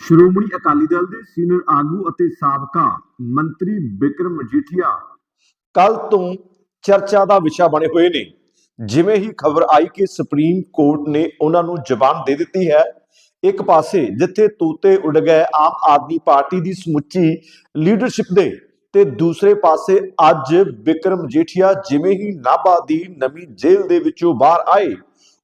ਸ਼੍ਰੋਮਣੀ ਅਕਾਲੀ ਦਲ ਦੇ ਸੀਨੀਅਰ ਆਗੂ ਅਤੇ ਸਾਬਕਾ ਮੰਤਰੀ ਬਿਕਰਮ ਮਜੀਠੀਆ ਕੱਲ ਤੋਂ ਚਰਚਾ ਦਾ ਵਿਸ਼ਾ ਬਣੇ ਹੋਏ ਨੇ। ਜਿਵੇਂ ਹੀ ਖਬਰ ਆਈ ਕਿ ਸੁਪਰੀਮ ਕੋਰਟ ਨੇ ਉਹਨਾਂ ਨੂੰ ਜ਼ਬਾਨ ਦੇ ਦਿੱਤੀ ਹੈ, ਇੱਕ ਪਾਸੇ ਜਿੱਥੇ ਤੂਤੇ ਉੱਡ ਗਏ ਆਮ ਆਦਮੀ ਪਾਰਟੀ ਦੀ ਸਮੁੱਚੀ ਲੀਡਰਸ਼ਿਪ ਦੇ, ਤੇ ਦੂਸਰੇ ਪਾਸੇ ਅੱਜ ਵਿਕਰਮ ਜੇਠੀਆ ਜਿਵੇਂ ਹੀ ਨਾਭਾ ਦੀ ਨਵੀਂ ਜੇਲ੍ਹ ਦੇ ਵਿੱਚੋਂ ਬਾਹਰ ਆਏ,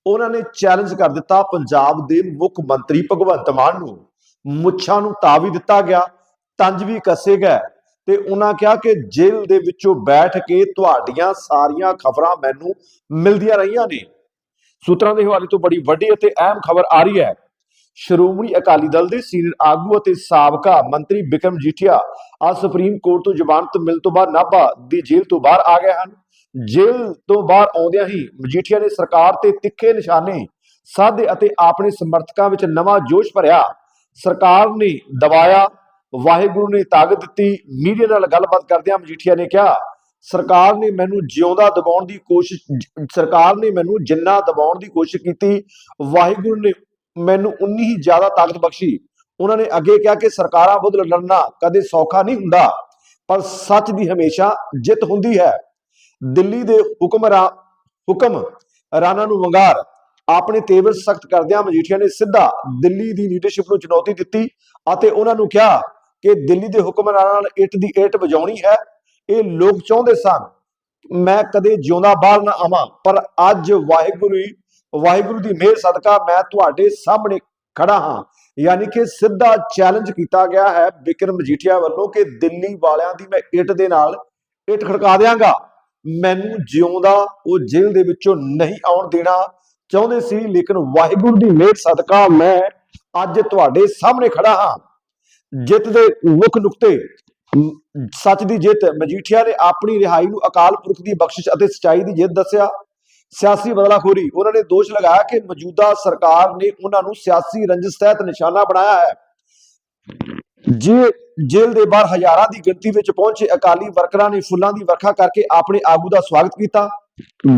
ਉਹਨਾਂ ਨੇ ਚੈਲੰਜ ਕਰ ਦਿੱਤਾ ਪੰਜਾਬ ਦੇ ਮੁੱਖ ਮੰਤਰੀ ਭਗਵੰਤ ਮਾਨ ਨੂੰ। ਮੁੱਛਾਂ ਨੂੰ ਤਾ ਵੀ ਦਿੱਤਾ ਗਿਆ, ਤੰਜ ਵੀ ਕੱਸੇ ਗਏ ਤੇ ਉਹਨਾਂ ਕਿਹਾ ਕਿ ਜੇਲ੍ਹ ਦੇ ਵਿੱਚੋਂ ਬੈਠ ਕੇ ਤੁਹਾਡੀਆਂ ਸਾਰੀਆਂ ਖਬਰਾਂ ਮੈਨੂੰ ਮਿਲਦੀਆਂ ਰਹੀਆਂ ਨੇ। ਸੂਤਰਾਂ ਦੇ ਹਵਾਲੇ ਤੋਂ ਬੜੀ ਵੱਡੀ ਅਤੇ ਅਹਿਮ ਖਬਰ ਆ ਰਹੀ ਹੈ। ਸ਼੍ਰੋਮਣੀ ਅਕਾਲੀ ਦਲ ਦੇ ਸੀਨੀਅਰ ਆਗੂ ਅਤੇ ਸਾਬਕਾ ਮੰਤਰੀ ਬਿਕਰਮ ਜੀਠੀਆ ਅੱਜ ਸੁਪਰੀਮ ਕੋਰਟ ਤੋਂ ਜ਼ਮਾਨਤ ਮਿਲ ਤੋਂ ਬਾਅਦ ਨਾਭਾ ਦੀ ਜੇਲ੍ਹ ਤੋਂ ਬਾਹਰ ਆ ਗਏ ਹਨ। ਜੇਲ੍ਹ ਤੋਂ ਬਾਹਰ ਆਉਂਦਿਆਂ ਹੀ ਮਜੀਠੀਆ ਨੇ ਸਰਕਾਰ ਤੇ ਤਿੱਖੇ ਨਿਸ਼ਾਨੇ ਸਾਧੇ ਅਤੇ ਆਪਣੇ ਸਮਰਥਕਾਂ ਵਿੱਚ ਨਵਾਂ ਜੋਸ਼ ਭਰਿਆ। ਸਰਕਾਰ ਨੇ ਦਬਾਇਆ, ਵਾਹਿਗੁਰੂ ਨੇ ਤਾਕਤ ਦਿੱਤੀ, ਮੀਡੀਆ ਨਾਲ ਗੱਲਬਾਤ ਕਰਦਿਆਂ ਮਜੀਠੀਆ ਨੇ ਕਿਹਾ, ਸਰਕਾਰ ਨੇ ਮੈਨੂੰ ਜਿਉਂਦਾ ਦਬਾਉਣ ਦੀ ਕੋਸ਼ਿਸ਼ ਸਰਕਾਰ ਨੇ ਮੈਨੂੰ ਜਿੰਨਾ ਦਬਾਉਣ ਦੀ ਕੋਸ਼ਿਸ਼ ਕੀਤੀ, ਵਾਹਿਗੁਰੂ ਨੇ ਮੈਨੂੰ ਉਨੀ ਹੀ ਜ਼ਿਆਦਾ ਤਾਕਤ ਬਖਸ਼ੀ। ਉਹਨਾਂ ਨੇ ਅੱਗੇ ਕਿਹਾ ਕਿ ਸਰਕਾਰਾਂ ਵਿਰੁੱਧ ਲੜਨਾ ਕਦੇ ਸੌਖਾ ਨਹੀਂ ਹੁੰਦਾ, ਪਰ ਸੱਚ ਦੀ ਹਮੇਸ਼ਾ ਜਿੱਤ ਹੁੰਦੀ ਹੈ। ਦਿੱਲੀ ਦੇ ਹੁਕਮਰਾ, ਹੁਕਮ ਰਾਣਾ ਨੂੰ ਵੰਗਾਰ ਆਪਣੇ ਤੇਵਰ ਸਖਤ ਕਰਦਿਆਂ ਮਜੀਠੀਆ ਨੇ ਸਿੱਧਾ ਦਿੱਲੀ ਦੀ ਲੀਡਰਸ਼ਿਪ ਨੂੰ ਚੁਣੌਤੀ ਦਿੱਤੀ ਅਤੇ ਉਹਨਾਂ ਨੂੰ ਕਿਹਾ ਕਿ ਦਿੱਲੀ ਦੇ ਹੁਕਮਰਾਨਾਂ ਨਾਲ ਇੱਟ ਦੀ ਇੱਟ ਵਜਾਉਣੀ ਹੈ। ਇਹ ਲੋਕ ਚਾਹੁੰਦੇ ਸਨ, ਮੈਂ ਕਦੇ ਜਿਉਂਦਾ ਬਾਹਰ ਨਾ ਆਵਾਂ, ਪਰ ਅੱਜ ਵਾਹਿਗੁਰੂ ਵਾਹਿਗੁਰੂ ਦੀ ਮਿਹਰ ਸਦਕਾ ਮੈਂ ਤੁਹਾਡੇ ਸਾਹਮਣੇ ਖੜਾ ਹਾਂ। ਯਾਨੀ ਕਿ ਸਿੱਧਾ ਚੈਲੰਜ ਕੀਤਾ ਗਿਆ ਹੈ ਬਿਕਰਮ ਮਜੀਠੀਆ ਵੱਲੋਂ ਕਿ ਦਿੱਲੀ ਵਾਲਿਆਂ ਦੀ ਮੈਂ ਇੱਟ ਦੇ ਨਾਲ ਇੱਟ ਖੜਕਾ ਦਿਆਂਗਾ। ਮੈਨੂੰ ਜਿਉਂਦਾ, ਉਹ ਜੇਲ੍ਹ ਦੇ ਵਿੱਚੋਂ ਨਹੀਂ ਆਉਣ ਦੇਣਾ ਚਾਹੁੰਦੇ ਸੀ, ਲੇਕਿਨ ਵਾਹਿਗੁਰੂ ਦੀ ਮਿਹਰ, ਸਦਕਾ ਮੈਂ ਅੱਜ ਤੁਹਾਡੇ ਸਾਹਮਣੇ ਖੜਾ ਹਾਂ। ਜਿੱਤ ਦੇ ਮੁੱਖ ਨੁਕਤੇ ਸੱਚ ਦੀ ਜਿੱਤ, ਮਜੀਠੀਆ ਨੇ ਆਪਣੀ ਰਿਹਾਈ ਨੂੰ ਅਕਾਲ ਪੁਰਖ ਦੀ ਬਖਸ਼ਿਸ਼ ਅਤੇ ਸਚਾਈ ਦੀ ਜਿੱਤ ਦੱਸਿਆ। ਸਿਆਸੀ ਬਦਲਾਖੋਰੀ, ਉਹਨਾਂ ਨੇ ਦੋਸ਼ ਲਗਾਇਆ ਕਿ ਮੌਜੂਦਾ ਸਰਕਾਰ ਨੇ ਉਹਨਾਂ ਨੂੰ ਸਿਆਸੀ ਰੰਜਿਸ਼ ਤਹਿਤ ਨਿਸ਼ਾਨਾ ਬਣਾਇਆ ਹੈ। ਜੇ ਜੇਲ੍ਹ ਦੇ ਬਾਹਰ ਹਜ਼ਾਰਾਂ ਦੀ ਗਿਣਤੀ ਵਿੱਚ ਪਹੁੰਚੇ ਅਕਾਲੀ ਵਰਕਰਾਂ ਨੇ ਫੁੱਲਾਂ ਦੀ ਵਰਖਾ ਕਰਕੇ ਆਪਣੇ ਆਗੂ ਦਾ ਸਵਾਗਤ ਕੀਤਾ।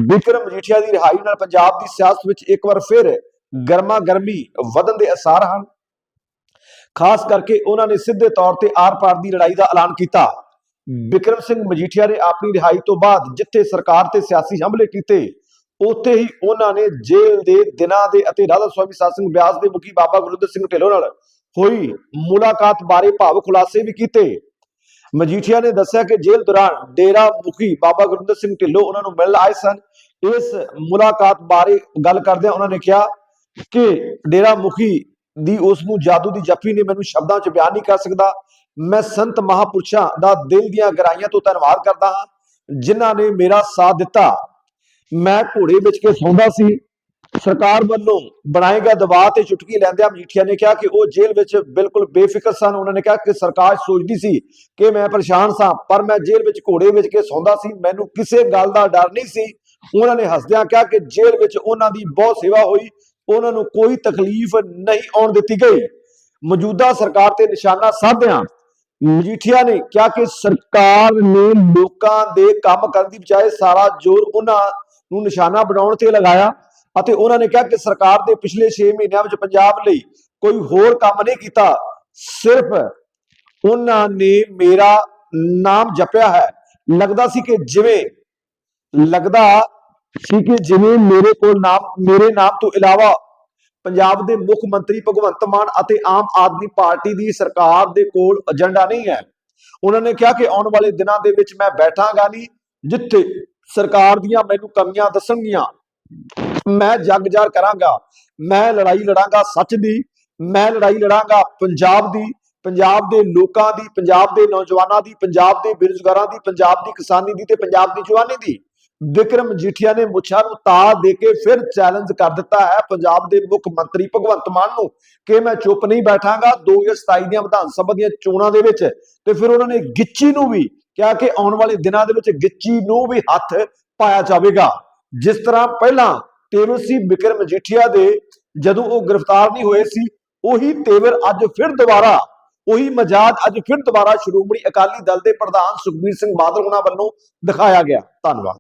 ਵਿਕਰਮ ਮਜੀਠੀਆ ਦੀ ਰਿਹਾਈ ਨਾਲ ਪੰਜਾਬ ਦੀ ਸਿਆਸਤ ਵਿੱਚ ਇੱਕ ਵਾਰ ਫਿਰ ਗਰਮਾ ਗਰਮੀ ਵਧਣ ਦੇ ਅਸਾਰ ਹਨ। ਖਾਸ ਕਰਕੇ ਉਹਨਾਂ ਨੇ ਸਿੱਧੇ ਤੌਰ ਤੇ ਆਰ-ਪਾਰ ਦੀ ਲੜਾਈ ਦਾ ਐਲਾਨ ਕੀਤਾ। ਵਿਕਰਮ ਸਿੰਘ ਮਜੀਠੀਆ ਨੇ ਆਪਣੀ ਰਿਹਾਈ ਤੋਂ ਬਾਅਦ ਜਿੱਥੇ ਸਰਕਾਰ ਤੇ ਸਿਆਸੀ ਹਮਲੇ ਕੀਤੇ, ਉੱਥੇ ਹੀ ਉਹਨਾਂ ਨੇ ਜੇਲ੍ਹ ਦੇ ਦਿਨਾਂ ਦੇ ਅਤੇ ਰਾਧਾ ਸਵਾਮੀ ਸਾਧ ਸਿੰਘ ਬਿਆਸ ਦੇ ਮੁਖੀ ਬਾਬਾ ਗੁਰਦਿੱਤ ਸਿੰਘ ਢਿੱਲੋਂ ਨਾਲ ਹੋਈ ਮੁਲਾਕਾਤ ਬਾਰੇ ਭਾਵ ਖੁਲਾਸੇ ਵੀ ਕੀਤੇ। ਮਜੀਠੀਆ ਨੇ ਦੱਸਿਆ ਕਿ ਜੇਲ੍ਹ ਦੌਰਾਨ ਡੇਰਾ ਮੁਖੀ ਬਾਬਾ ਗੁਰਦਿੱਤ ਸਿੰਘ ਢਿੱਲੋਂ ਉਹਨਾਂ ਨੂੰ ਮਿਲਣ ਆਏ ਸਨ। ਇਸ ਮੁਲਾਕਾਤ ਬਾਰੇ ਗੱਲ ਕਰਦਿਆਂ ਉਹਨਾਂ ਨੇ ਕਿਹਾ ਕਿ ਡੇਰਾ ਮੁਖੀ ਦੀ ਉਸ ਨੂੰ ਜਾਦੂ ਦੀ ਜੱਫੀ ਨੇ ਮੈਨੂੰ ਸ਼ਬਦਾਂ 'ਚ ਬਿਆਨ ਨਹੀਂ ਕਰ ਸਕਦਾ। ਮੈਂ ਸੰਤ ਮਹਾਪੁਰਸ਼ਾਂ ਦਾ ਦਿਲ ਦੀਆਂ ਗਹਿਰਾਈਆਂ ਤੋਂ ਧੰਨਵਾਦ ਕਰਦਾ ਹਾਂ, ਜਿਨ੍ਹਾਂ ਨੇ ਮੇਰਾ ਸਾਥ ਦਿੱਤਾ। ਮੈਂ ਘੋੜੇ ਵਿੱਚ ਕੇ ਸੌਂਦਾ ਸੀ। ਸਰਕਾਰ ਵੱਲੋਂ ਬਣਾਏ ਗਏ ਦਬਾਅ ਤੇ ਚੁਟਕੀ ਲੈਂਦਿਆਂ ਮਜੀਠੀਆ ਨੇ ਕਿਹਾ ਕਿ ਉਹ ਜੇਲ੍ਹ ਵਿੱਚ ਬਿਲਕੁਲ ਬੇਫਿਕਰ ਸਨ। ਉਹਨਾਂ ਨੇ ਕਿਹਾ ਕਿ ਸਰਕਾਰ ਸੋਚਦੀ ਸੀ ਕਿ ਮੈਂ ਪਰੇਸ਼ਾਨ ਸਾਂ, ਪਰ ਮੈਂ ਜੇਲ੍ਹ ਵਿੱਚ ਘੋੜੇ ਵਿੱਚ ਕੇ ਸੌਂਦਾ ਸੀ। ਮੈਨੂੰ ਕਿਸੇ ਗੱਲ ਦਾ ਡਰ ਨਹੀਂ ਸੀ। ਉਹਨਾਂ ਨੇ ਹੱਸਦਿਆਂ ਕਿਹਾ ਕਿ ਜੇਲ੍ਹ ਵਿੱਚ ਉਹਨਾਂ ਦੀ ਬਹੁਤ ਸੇਵਾ ਹੋਈ। ਉਹਨਾਂ ਨੂੰ ਕੋਈ ਤਕਲੀਫ ਨਹੀਂ ਆਉਣ ਦਿੱਤੀ ਗਈ। ਮੌਜੂਦਾ ਸਰਕਾਰ ਤੇ ਨਿਸ਼ਾਨਾ ਸਾਧਿਆਂ ਮਜੀਠੀਆ ਨੇ ਕਿਹਾ ਕਿ ਸਰਕਾਰ ਨੇ ਲੋਕਾਂ ਦੇ ਕੰਮ ਕਰਨ ਦੀ ਬਜਾਏ ਸਾਰਾ ਜ਼ੋਰ ਉਹਨਾਂ ਨੂੰ ਨਿਸ਼ਾਨਾ ਬਣਾਉਣ ਤੇ ਲਗਾਇਆ। ਅਤੇ ਉਹਨਾਂ ਨੇ ਕਿਹਾ ਕਿ ਸਰਕਾਰ ਦੇ ਪਿਛਲੇ 6 ਮਹੀਨਿਆਂ ਵਿੱਚ ਪੰਜਾਬ ਲਈ ਕੋਈ ਹੋਰ ਕੰਮ ਨਹੀਂ ਕੀਤਾ। ਸਿਰਫ ਉਹਨਾਂ ਨੇ ਮੇਰਾ ਨਾਮ ਜਪਿਆ ਹੈ। ਲੱਗਦਾ ਸੀ ਕਿ ਜਿਵੇਂ, ਲੱਗਦਾ ਸੀ ਕਿ ਜਿਵੇਂ ਮੇਰੇ ਕੋਲ ਨਾਮ, ਮੇਰੇ ਨਾਮ ਤੋਂ ਇਲਾਵਾ ਪੰਜਾਬ ਦੇ ਮੁੱਖ ਮੰਤਰੀ ਭਗਵੰਤ ਮਾਨ ਅਤੇ ਆਮ ਆਦਮੀ ਪਾਰਟੀ ਦੀ ਸਰਕਾਰ ਦੇ ਕੋਲ ਏਜੰਡਾ ਨਹੀਂ ਹੈ। ਉਹਨਾਂ ਨੇ ਕਿਹਾ ਕਿ ਆਉਣ ਵਾਲੇ ਦਿਨਾਂ ਦੇ ਵਿੱਚ ਮੈਂ ਬੈਠਾਂਗਾ ਨਹੀਂ, ਜਿੱਥੇ ਸਰਕਾਰ ਦੀਆਂ ਮੈਨੂੰ ਕਮੀਆਂ ਦੱਸਣਗੀਆਂ। ਮੈਂ ਜੱਗ ਜ਼ਾਹਰ ਕਰਾਂਗਾ, ਮੈਂ ਲੜਾਈ ਲੜਾਂਗਾ ਸੱਚ ਦੀ, ਮੈਂ ਲੜਾਈ ਲੜਾਂਗਾ ਪੰਜਾਬ ਦੀ, ਪੰਜਾਬ ਦੇ ਲੋਕਾਂ ਦੀ, ਪੰਜਾਬ ਦੇ ਨੌਜਵਾਨਾਂ ਦੀ, ਪੰਜਾਬ ਦੇ ਬੇਰੁਜ਼ਗਾਰਾਂ ਦੀ, ਪੰਜਾਬ ਦੀ ਕਿਸਾਨੀ ਦੀ ਤੇ ਪੰਜਾਬ ਦੀ ਜਵਾਨੀ ਦੀ। ਵਿਕਰਮ ਜੀਠੀਆ ਨੇ ਮੁੱਛਾਂ ਨੂੰ ਤਾ ਦੇ ਕੇ ਫਿਰ ਚੈਲੰਜ ਕਰ ਦਿੱਤਾ ਹੈ ਪੰਜਾਬ ਦੇ ਮੁੱਖ ਮੰਤਰੀ ਭਗਵੰਤ ਮਾਨ ਨੂੰ ਕਿ ਮੈਂ ਚੁੱਪ ਨਹੀਂ ਬੈਠਾਂਗਾ। 2027 ਦੀਆਂ ਵਿਧਾਨ ਸਭਾ ਦੀਆਂ ਚੋਣਾਂ ਦੇ ਵਿੱਚ ਤੇ ਫਿਰ ਉਹਨਾਂ ਨੇ ਗਿੱਚੀ ਨੂੰ ਵੀ ਕਿਹਾ ਕਿ ਆਉਣ ਵਾਲੇ ਦਿਨਾਂ ਦੇ ਵਿੱਚ ਗਿੱਚੀ ਨੂੰ ਵੀ ਹੱਥ ਪਾਇਆ ਜਾਵੇਗਾ। ਜਿਸ ਤਰ੍ਹਾਂ ਪਹਿਲਾਂ ਤੇਵਰ ਸੀ ਵਿਕਰਮ ਮਜੀਠੀਆ ਦੇ ਜਦੋਂ ਉਹ ਗ੍ਰਿਫਤਾਰ ਨਹੀਂ ਹੋਏ ਸੀ, ਉਹੀ ਤੇਵਰ ਅੱਜ ਫਿਰ ਦੁਬਾਰਾ, ਉਹੀ ਮਜਾਜ ਅੱਜ ਫਿਰ ਦੁਬਾਰਾ ਸ਼੍ਰੋਮਣੀ ਅਕਾਲੀ ਦਲ ਦੇ ਪ੍ਰਧਾਨ ਸੁਖਬੀਰ ਸਿੰਘ ਬਾਦਲ ਉਹਨਾਂ ਵੱਲੋਂ ਦਿਖਾਇਆ ਗਿਆ। ਧੰਨਵਾਦ।